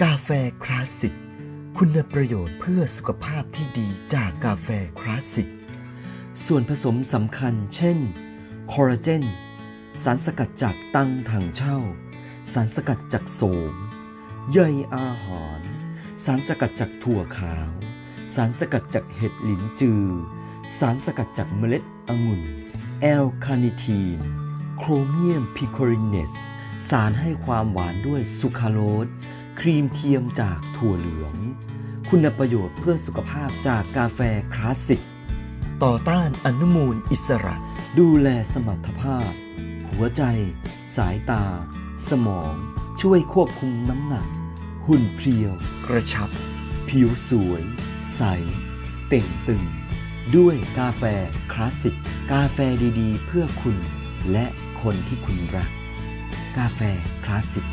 กาแฟคลาสสิก คุณประโยชน์เพื่อสุขภาพที่ดีจากกาแฟคลาสสิก ส่วนผสมสำคัญเช่น คอลลาเจน สารสกัดจากตังถังเช่า สารสกัดจากโสมใยอาหาร สารสกัดจากถั่วขาว สารสกัดจากเห็ดหลินจือ สารสกัดจากเมล็ดองุ่น แอลคาเนิทีน โครเมียมพิโครินเนส สารให้ความหวานด้วยสุคราโลส ครีมเทียมจากถั่วเหลือง คุณประโยชน์เพื่อสุขภาพจากกาแฟคลาสสิก ต่อต้านอนุมูลอิสระ ดูแลสมรรถภาพ หัวใจ สายตา สมอง ช่วยควบคุมน้ำหนัก หุ่นเพรียว กระชับ ผิวสวย ใส เต่งตึง ด้วยกาแฟคลาสสิก กาแฟดีๆ เพื่อคุณ และคนที่คุณรัก กาแฟคลาสสิก